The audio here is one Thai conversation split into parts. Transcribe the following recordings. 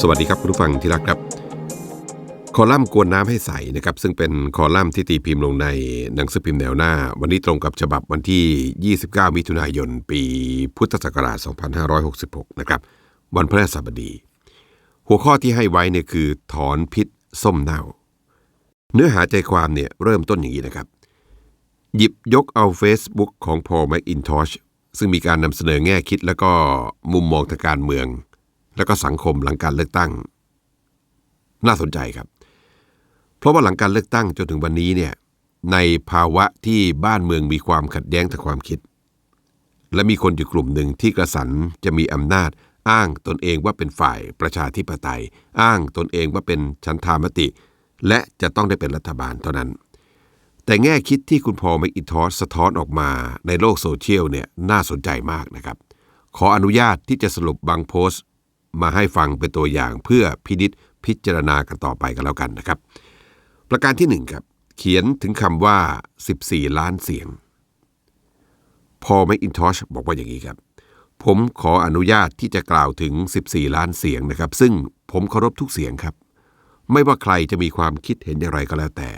สวัสดีครับคุณผู้ฟังที่รักครับ คอลัมน์กวนน้ำให้ใสนะครับ ซึ่งเป็นคอลัมน์ที่ตีพิมพ์ลงในหนังสือพิมพ์แนวหน้า วันนี้ตรงกับฉบับวันที่ 29 มิถุนายน ปีพุทธศักราช 2566 นะครับ วันพฤหัสบดี หัวข้อที่ให้ไว้เนี่ยคือถอนพิษส้มเน่า เนื้อหาใจความเนี่ยเริ่มต้นอย่างนี้นะครับ หยิบยกเอา Facebook ของพอลแม c อินทอชซึ่งมีการนำเสนอแง่คิดแล้วก็มุมมองทางการเมือง แล้วก็สังคมหลังการเลือกตั้ง น่าสนใจครับ เพราะว่าหลังการเลือกตั้งจนถึงวันนี้เนี่ยในภาวะที่บ้านเมืองมีความขัดแย้งทางความคิด และมีคนอยู่กลุ่มหนึ่งที่กระสันจะมีอำนาจอ้างตนเองว่าเป็นฝ่ายประชาธิปไตย อ้างตนเองว่าเป็นชันธามติ และจะต้องได้เป็นรัฐบาลเท่านั้น แต่แง่คิดที่คุณพอลแมคอิทอสสะท้อนออกมาในโลกโซเชียลเนี่ยน่าสนใจมากนะครับ ขออนุญาตที่จะสรุปบางโพสต์ มาให้ฟังเป็นตัวอย่างเพื่อพินิษพิจารณากันต่อไปกันแล้วกันนะครับ ประการที่หนึ่งครับเขียนถึงคำว่า 14 ล้านเสียง พอแมคอินทอชบอกว่าอย่างนี้ครับ ผมขออนุญาตที่จะกล่าวถึง 14 ล้านเสียงนะครับ ซึ่งผมเคารพทุกเสียงครับ ไม่ว่าใครจะมีความคิดเห็นอย่างไรก็แล้วแต่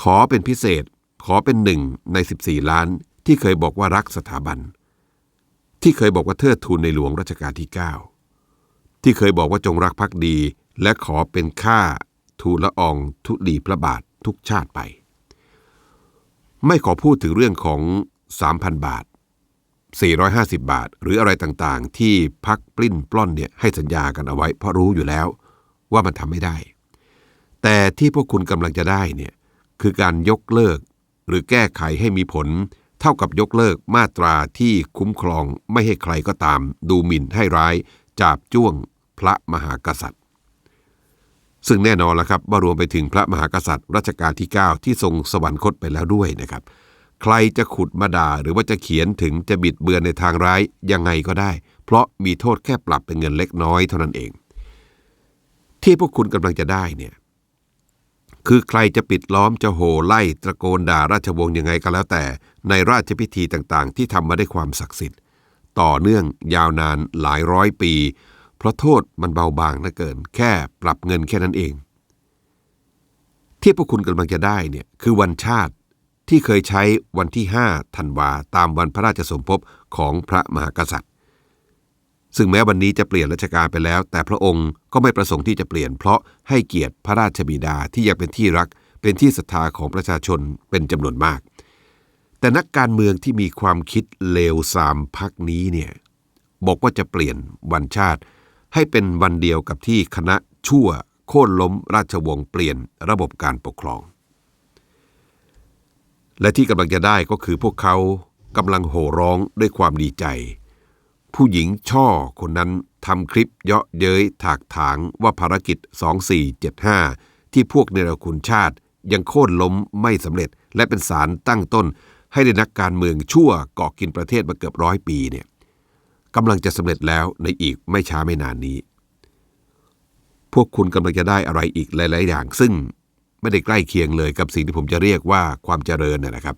ขอเป็นพิเศษ ขอเป็นหนึ่งใน 14 ล้านที่เคยบอกว่ารักสถาบัน ที่เคยบอกว่าเทิดทูนในหลวงรัชกาลที่ 9 ที่เคยบอกว่าจงรักภักดี และขอเป็นข้าทูลละอองทุลีพระบาททุกชาติไป ไม่ขอพูดถึงเรื่องของ 3,000 บาท 450 บาท หรืออะไรต่างๆ ที่พักปลิ้นปล้อนเนี่ยให้สัญญากันเอาไว้ เพราะรู้อยู่แล้วว่ามันทำไม่ได้ แต่ที่พวกคุณกำลังจะได้เนี่ยคือการยกเลิก หรือแก้ไขให้มีผล เท่ากับยกเลิกมาตราที่คุ้มครองไม่ให้ใครก็ตาม ดูหมิ่นให้ร้าย จาบจ้วง พระมหากษัตริย์ ซึ่งแน่นอนแล้วครับว่ารวมไปถึงพระมหากษัตริย์รัชกาลที่ 9 ที่ทรงสวรรคตไปแล้วด้วยนะครับ ใครจะขุดมาด่าหรือว่าจะเขียนถึงจะบิดเบือนในทางร้ายยังไงก็ได้ เพราะมีโทษแค่ปรับเป็นเงินเล็กน้อยเท่านั้นเอง ที่พวกคุณกำลังจะได้เนี่ยคือใครจะปิดล้อมจะโห่ไล่ตะโกนด่าราชวงศ์ยังไงก็แล้วแต่ ในราชพิธีต่างๆ ที่ทำมาได้ความศักดิ์สิทธิ์ ต่อเนื่องยาวนานหลายร้อยปี เพราะโทษมันเบาบางนะเกิน แค่ปรับเงินแค่นั้นเอง ที่พวกคุณกำลังจะได้เนี่ยคือวันชาติที่เคยใช้วันที่5ธันวาตามวันพระราชสมภพของพระมหากษัตริย์ ซึ่งแม้วันนี้จะเปลี่ยนราชการไปแล้ว แต่พระองค์ก็ไม่ประสงค์ที่จะเปลี่ยน เพราะให้เกียรติพระราชบิดาที่ยังเป็นที่รักเป็นที่ศรัทธาของประชาชนเป็นจำนวนมาก แต่นักการเมืองที่มีความคิดเลวทรามพักนี้เนี่ยบอกว่าจะเปลี่ยนวันชาติ ให้เป็นวันเดียวกับที่คณะชั่วโค่นล้มราชวงศ์เปลี่ยนระบบการปกครองและที่กำลังจะได้ก็คือพวกเขากำลังโห่ร้องด้วยความดีใจ ผู้หญิงช่อคนนั้นทำคลิปเยาะเย้ยถากถางว่าภารกิจ 2475 ที่พวกเนรคุณชาติยังโค่นล้มไม่สำเร็จ และเป็นสารตั้งต้นให้ได้นักการเมืองชั่วก่อกินประเทศมาเกือบร้อยปีเนี่ย กำลังจะสำเร็จแล้วในอีกไม่ช้าไม่นานนี้ พวกคุณกำลังจะได้อะไรอีกหลาย ๆ อย่าง ซึ่งไม่ได้ใกล้เคียงเลยกับสิ่งที่ผมจะเรียกว่าความเจริญนะครับ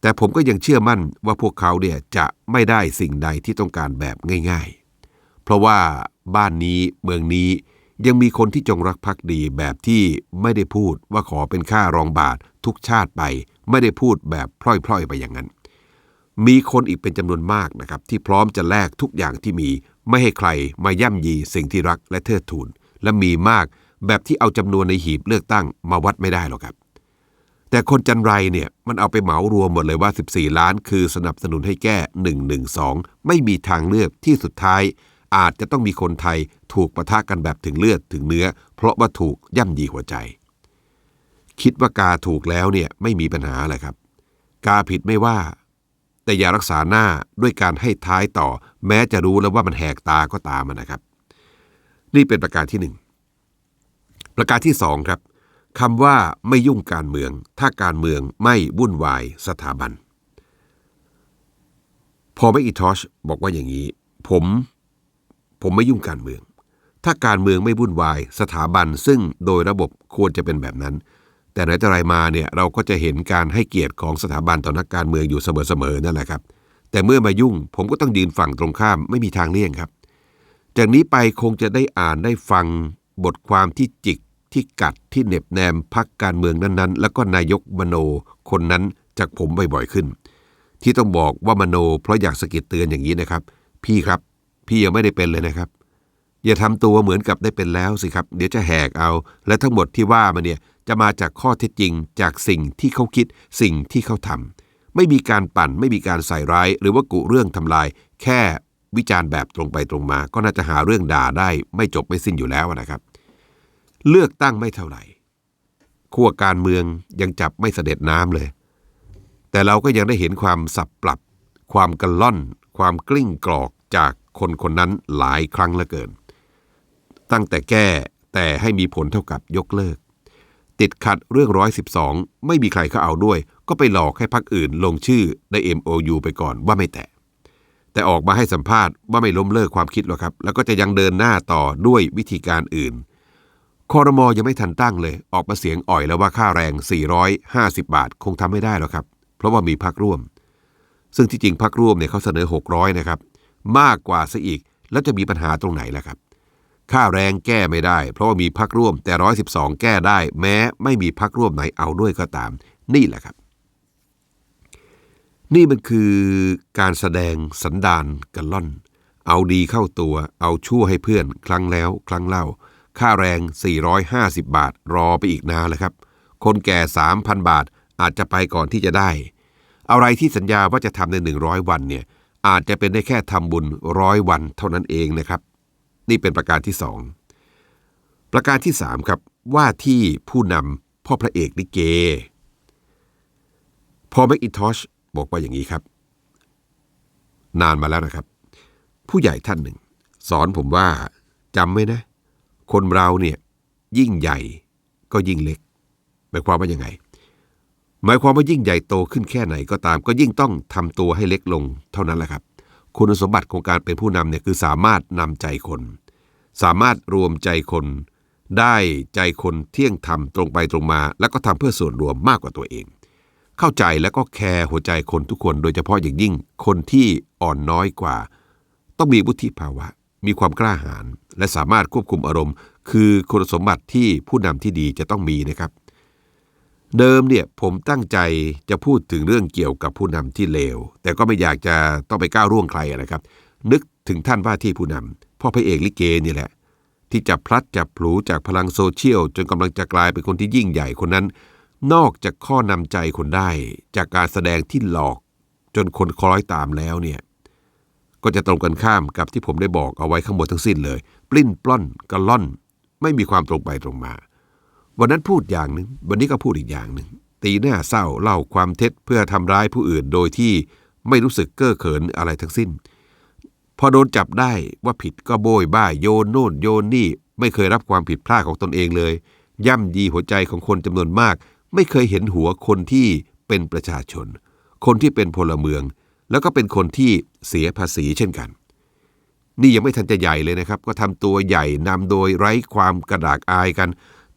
แต่ผมก็ยังเชื่อมั่นว่าพวกเขาเนี่ยจะไม่ได้สิ่งใดที่ต้องการแบบง่าย ๆ เพราะว่าบ้านนี้เมืองนี้ยังมีคนที่จงรักภักดีแบบที่ไม่ได้พูดว่าขอเป็นค่ารองบาททุกชาติไป ไม่ได้พูดแบบพล่อยๆไปอย่างนั้น มีคนอีกเป็นจำนวนมากนะครับที่พร้อมจะแลกทุกอย่างที่มี ไม่ให้ใครมาย่ำยีสิ่งที่รักและเทิดทูนและมีมากแบบที่เอาจำนวนในหีบเลือกตั้งมาวัดไม่ได้หรอกครับ แต่คนจันไรเนี่ยมันเอาไปเหมารวมหมดเลยว่า 14 ล้าน คือสนับสนุนให้แก้ 112 ไม่มีทางเลือกที่สุดท้าย อาจจะต้องมีคนไทยถูกประทะกันแบบถึงเลือดถึงเนื้อ เพราะว่าถูกย่ำยีหัวใจ คิดว่ากาถูกแล้วเนี่ยไม่มีปัญหาอะไรครับ กาผิดไม่ว่า แต่อย่ารักษาหน้าด้วยการให้ท้ายต่อ แม้จะรู้แล้วว่ามันแหกตาก็ตามนะครับ นี่เป็นประการที่หนึ่งประการที่สองครับคำว่าไม่ยุ่งการเมือง ถ้าการเมืองไม่วุ่นวายสถาบัน พอไม่อีทอชบอกว่าอย่างนี้ ผม ผมไม่ยุ่งการเมือง ถ้าการเมืองไม่วุ่นวายสถาบันซึ่งโดยระบบควรจะเป็นแบบนั้น แต่ไหนแต่ไรมาเนี่ยเราก็จะเห็นการให้เกียรติของสถาบันต่อนักการเมืองอยู่เสมอๆนั่นแหละครับ แต่เมื่อมายุ่งผมก็ต้องยืนฝั่งตรงข้ามไม่มีทางเลี่ยงครับ จากนี้ไปคงจะได้อ่านได้ฟังบทความที่จิกที่กัดที่เหน็บแนมพักการเมืองนั้นๆ แล้วก็นายกมโนคนนั้นจากผมบ่อยๆขึ้น ที่ต้องบอกว่ามโนเพราะอยากสะกิดเตือนอย่างนี้นะครับ พี่ครับ พี่ยังไม่ได้เป็นเลยนะครับ อย่าทำตัวเหมือนกับได้เป็นแล้วสิครับ เดี๋ยวจะแหกเอา และทั้งหมดที่ว่ามาเนี่ยจะมาจากข้อเท็จจริง จากสิ่งที่เขาคิด สิ่งที่เขาทำไม่มีการปั่น ไม่มีการใส่ร้าย หรือว่ากุเรื่องทำลาย แค่วิจารณ์แบบตรงไปตรงมา ก็น่าจะหาเรื่องด่าได้ ไม่จบไม่สิ้นอยู่แล้วนะครับ เลือกตั้งไม่เท่าไหร่ขั้วการเมืองยังจับไม่เสด็จน้ำเลย แต่เราก็ยังได้เห็นความสับปรับ ความกระล่อน ความกลิ้งกรอกจากคนคนนั้นหลายครั้งเหลือเกิน ตั้งแต่แก้แต่ให้มีผลเท่ากับยกเลิก ติดขัดเรื่องร้อยสิบสองไม่มีใครเขาเอาด้วย ก็ไปหลอกให้พักอื่นลงชื่อใน MOU ไปก่อนว่าไม่แตะแต่ออกมาให้สัมภาษณ์ว่าไม่ล้มเลิกความคิดหรอกครับ แล้วก็จะยังเดินหน้าต่อด้วยวิธีการอื่นคอรมอยังไม่ทันตั้งเลย ออกมาเสียงอ่อยแล้วว่าค่าแรง 450 บาทคงทำไม่ได้หรอกครับ เพราะว่ามีพักร่วม ซึ่งที่จริงพักร่วมเนี่ยเขาเสนอ 600 นะครับ มากกว่าซะอีกแล้วจะมีปัญหาตรงไหนล่ะครับ ค่าแรงแก้ไม่ได้ เพราะว่ามีพักร่วมแต่112แก้ได้ แม้ไม่มีพักร่วมไหนเอาด้วยก็ตาม นี่แหละครับ นี่มันคือการแสดงสันดานกันล่อน เอาดีเข้าตัว เอาชั่วให้เพื่อน ครั้งแล้ว ครั้งเล่า ค่าแรง 450 บาท รอไปอีกนานแล้วครับ คนแก่ 3,000 บาทอาจจะไปก่อนที่จะได้ อะไรที่สัญญาว่าจะทำใน 100 วันเนี่ยอาจจะเป็นได้แค่ทำบุญร้อยวันเท่านั้นเองนะครับ นี่เป็นประการที่สองประการที่สามครับว่าที่ผู้นำพ่อพระเอกลิเก พอแมคอิทอชบอกว่าอย่างนี้ครับ นานมาแล้วนะครับ ผู้ใหญ่ท่านหนึ่ง สอนผมว่าจำไว้นะ คนเราเนี่ยยิ่งใหญ่ก็ยิ่งเล็ก หมายความว่ายังไง หมายความว่ายิ่งใหญ่โตขึ้นแค่ไหนก็ตาม ก็ยิ่งต้องทำตัวให้เล็กลงเท่านั้นแหละครับ คุณสมบัติของการเป็นผู้นำเนี่ยคือสามารถนำใจคน สามารถรวมใจคน ได้ใจคนเที่ยงธรรมตรงไปตรงมา แล้วก็ทำเพื่อส่วนรวมมากกว่าตัวเอง เข้าใจแล้วก็แคร์หัวใจคนทุกคนโดยเฉพาะอย่างยิ่งคนที่อ่อนน้อยกว่า ต้องมีวุฒิภาวะ มีความกล้าหาญและสามารถควบคุมอารมณ์ คือคุณสมบัติที่ผู้นำที่ดีจะต้องมีนะครับ เดิมเนี่ยผมตั้งใจจะพูดถึงเรื่องเกี่ยวกับผู้นำที่เลว แต่ก็ไม่อยากจะต้องไปก้าวร่วงใครนะครับ นึกถึงท่านว่าที่ผู้นำพ่อพระเอกลิเกนี่แหละ ที่จับพลัดจับผลูจากพลังโซเชียล จนกำลังจะกลายเป็นคนที่ยิ่งใหญ่คนนั้น นอกจากข้อนำใจคนได้จากการแสดงที่หลอก จนคนคล้อยตามแล้วเนี่ยก็จะตรงกันข้ามกับที่ผมได้บอกเอาไว้ข้างบนทั้งสิ้นเลย ปลิ้นปล้อนกระล่อน ไม่มีความตรงไปตรงมา วันนั้นพูดอย่างหนึ่งวันนี้ก็พูดอีกอย่างหนึ่งตีหน้าเศร้าเล่าความเท็จเพื่อทำร้ายผู้อื่นโดยที่ไม่รู้สึกเก้อเขินอะไรทั้งสิ้น พอโดนจับได้ว่าผิดก็โบยบ้ายโยนโน่นโยนนี่ ไม่เคยรับความผิดพลาดของตนเองเลย ย่ำยีหัวใจของคนจำนวนมาก ไม่เคยเห็นหัวคนที่เป็นประชาชน คนที่เป็นพลเมือง แล้วก็เป็นคนที่เสียภาษีเช่นกัน นี่ยังไม่ทันจะใหญ่เลยนะครับ ก็ทำตัวใหญ่นำโดยไร้ความกระดากอายกัน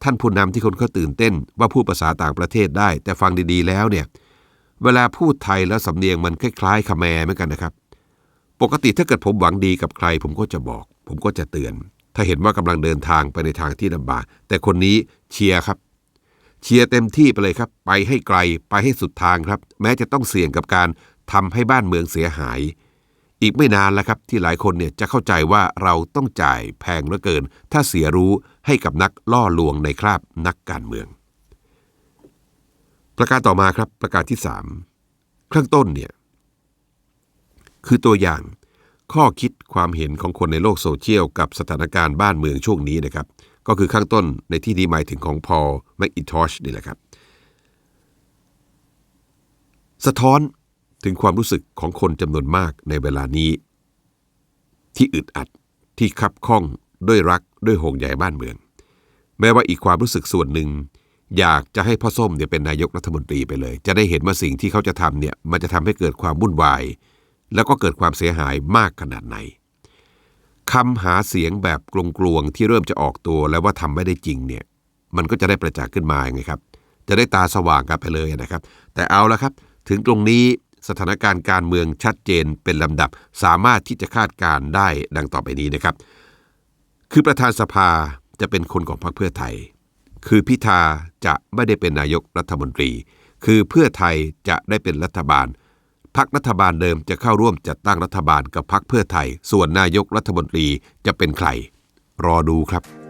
ท่านผู้นำที่คนเขาตื่นเต้น ว่าพูดภาษาต่างประเทศได้ แต่ฟังดีๆแล้วเนี่ยเวลาพูดไทยแล้วสำเนียงมันคล้ายๆคาแมเหมือนกันนะครับ ปกติถ้าเกิดผมหวังดีกับใคร ผมก็จะบอก ผมก็จะเตือน ถ้าเห็นว่ากำลังเดินทางไปในทางที่ลำบากแต่คนนี้เชียร์ครับ เชียร์เต็มที่ไปเลยครับ ไปให้ไกลไปให้สุดทางครับ แม้จะต้องเสี่ยงกับการทำให้บ้านเมืองเสียหาย อีกไม่นานแล้วครับที่หลายคนเนี่ยจะเข้าใจว่าเราต้องจ่ายแพงเหลือเกิน ถ้าเสียรู้ ให้กับนักล่อลวงในคราบนักการเมือง ประการต่อมาครับประการที่สามข้างต้นเนี่ยคือตัวอย่างข้อคิดความเห็นของคนในโลกโซเชียลกับสถานการณ์บ้านเมืองช่วงนี้นะครับ ก็คือข้างต้นในที่นี้หมายถึงของพอลแมคอินทอชนี่แหละครับ สะท้อนถึงความรู้สึกของคนจำนวนมากในเวลานี้ ที่อึดอัดที่คับข้อง ด้วยรักด้วยห่วงใยบ้านเมือง แม้ว่าอีกความรู้สึกส่วนหนึ่ง อยากจะให้พ่อส้มเนี่ยเป็นนายกรัฐมนตรีไปเลย จะได้เห็นว่าสิ่งที่เขาจะทำเนี่ยมันจะทำให้เกิดความวุ่นวาย แล้วก็เกิดความเสียหายมากขนาดไหนคำหาเสียงแบบกลวงๆที่เริ่มจะออกตัวแล้วว่าทำไม่ได้จริงเนี่ยมันก็จะได้ประจักษ์ขึ้นมาไงครับ จะได้ตาสว่างกันไปเลยนะครับ แต่เอาละครับ ถึงตรงนี้สถานการณ์การเมืองชัดเจนเป็นลำดับ สามารถที่จะคาดการได้ดังต่อไปนี้นะครับ คือประธานสภาจะเป็นคนของพรรคเพื่อไทย คือพิธาจะไม่ได้เป็นนายกรัฐมนตรี คือเพื่อไทยจะได้เป็นรัฐบาลพักรัฐบาลเดิมจะเข้าร่วมจัดตั้งรัฐบาลกับพรรคเพื่อไทย ส่วนนายกรัฐมนตรีจะเป็นใคร รอดูครับ